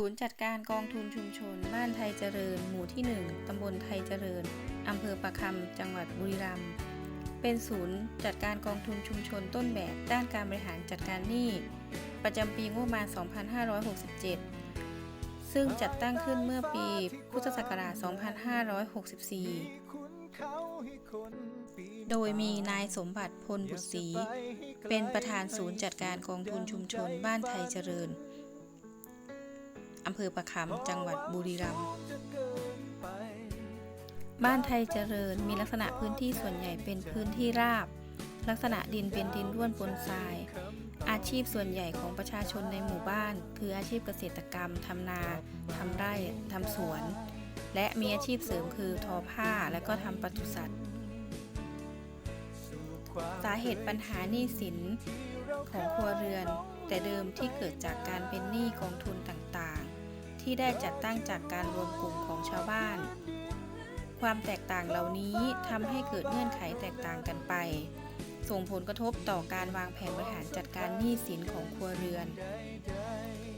ศูนย์จัดการกองทุนชุมชน บ้านไทยเจริญ หมู่ที่ 1 ตำบลไทยเจริญ อำเภอประคำ จังหวัดบุรีรัมย์ เป็นศูนย์จัดการกองทุนชุมชนต้นแบบด้านการบริหารจัดการหนี้ ประจำปีงบประมาณ 2567 ซึ่งจัดตั้งขึ้นเมื่อปีพุทธศักราช 2564 โดยมีนายสมบัติพลบุตรศรีเป็นประธานศูนย์จัดการกองทุนชุมชน บ้านไทยเจริญ อำเภอประคำจังหวัดบุรีรัมย์บ้านไทยเจริญมีลักษณะพื้นที่ส่วนใหญ่เป็นพื้นที่ราบ ลักษณะดินเป็นดินร่วนปนทราย อาชีพส่วนใหญ่ของประชาชนในหมู่บ้าน คืออาชีพเกษตรกรรมทำนาทำไร่ทำสวน และมีอาชีพเสริมคือทอผ้าและก็ทำปศุสัตว์ สาเหตุปัญหาหนี้สินของครัวเรือน แต่เดิมที่เกิดจากการเป็นหนี้กองทุนต่าง ที่ได้จัดตั้งจากการรวมกลุ่มของชาวบ้าน ความแตกต่างเหล่านี้ทำให้เกิดเงื่อนไขแตกต่างกันไป ส่งผลกระทบต่อการวางแผนบริหารจัดการหนี้สินของครัวเรือน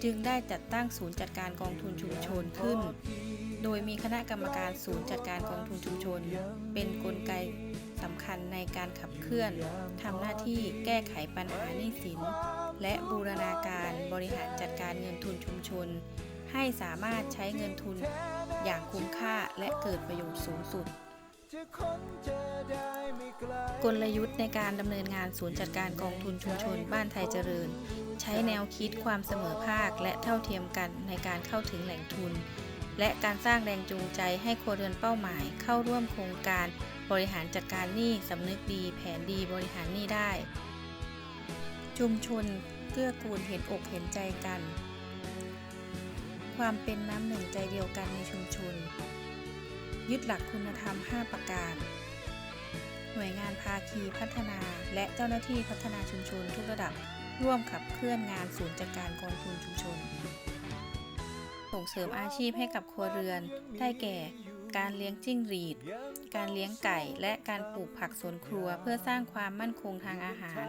จึงได้จัดตั้งศูนย์จัดการกองทุนชุมชนขึ้น โดยมีคณะกรรมการศูนย์จัดการกองทุนชุมชน เป็นนกลไกสำคัญในการขับเคลื่อนทำหน้าที่แก้ไขปัญหาหนี้สิน และบูรณาการบริหารจัดการเงินทุนชุมชน ให้สามารถใช้เงินทุนอย่างคุ้มค่าและเกิดประโยชน์สูงสุด กลยุทธ์ในการดำเนินงานศูนย์จัดการกองทุนชุมชนบ้านไทยเจริญ ใช้แนวคิดความเสมอภาคและเท่าเทียมกันในการเข้าถึงแหล่งทุน และการสร้างแรงจูงใจให้ครัวเรือนเป้าหมายเข้าร่วมโครงการบริหารจัดการหนี้สำนึกดีแผนดีบริหารหนี้ได้ ชุมชนเกื้อกูลเห็นอกเห็นใจกัน ความเป็นน้ำหนึ่งใจเดียวกันในชุมชน ยึดหลักคุณธรรม 5 ประการ หน่วยงานภาคีพัฒนา และเจ้าหน้าที่พัฒนาชุมชนทุกระดับร่วมขับเคลื่อนงานศูนย์จัดการกองทุนชุมชน ส่งเสริมอาชีพให้กับครัวเรือน ได้แก่ การเลี้ยงจิ้งหรีด การเลี้ยงไก่ และการปลูกผักสวนครัวเพื่อสร้างความมั่นคงทางอาหาร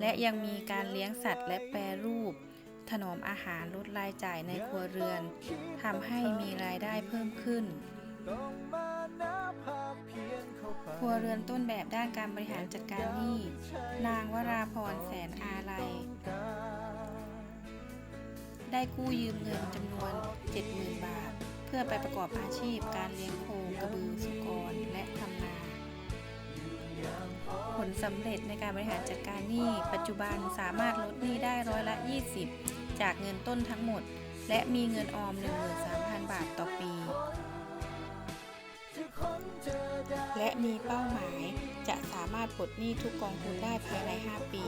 และยังมีการเลี้ยงสัตว์และแปรรูป ถนอมอาหารลดรายจ่ายในครัวเรือนทำให้มีรายได้เพิ่มขึ้น ครัวเรือนต้นแบบด้านการบริหารจัดการหนี้ นางวราพรแสนอาลัยได้กู้ยืมเงินจำนวน 70,000 บาท เพื่อไปประกอบอาชีพการเลี้ยงโคกระบือสุกร และทำนา ผลสำเร็จในการบริหารจัดการหนี้ ปัจจุบันสามารถลดหนี้ได้ร้อยละ 20 จากเงินต้นทั้งหมด และมีเงินออม 13,000 บาทต่อปี และมีเป้าหมายจะสามารถปลดหนี้ทุกกองทุนได้ภายใน 5 ปี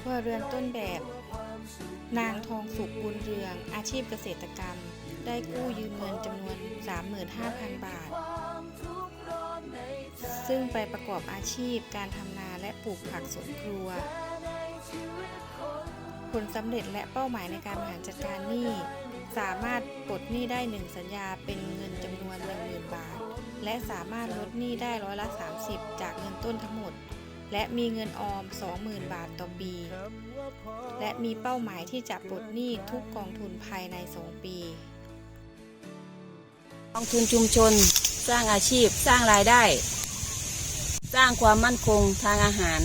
ครัวเรือนต้นแบบ นางทองสุกบุญเรือง อาชีพเกษตรกรรม ได้กู้ยืมเงินจำนวน 35,000 บาท ซึ่งไปประกอบอาชีพการทำนาและปลูกผักสวนครัว ผลสำเร็จและเป้าหมายในการบริหารจัดการหนี้ สามารถปลดหนี้ได้ 1 สัญญาเป็นเงินจำนวน 10,000 บาท และสามารถลดหนี้ได้ร้อยละ 30 จากเงินต้นทั้งหมด และมีเงินออม 20,000 บาทต่อปี และมีเป้าหมายที่จะปลดหนี้ทุกกองทุนภายใน 2 ปีกองทุนชุมชน สร้างอาชีพ สร้างรายได้ สร้างความมั่นคงทางอาหาร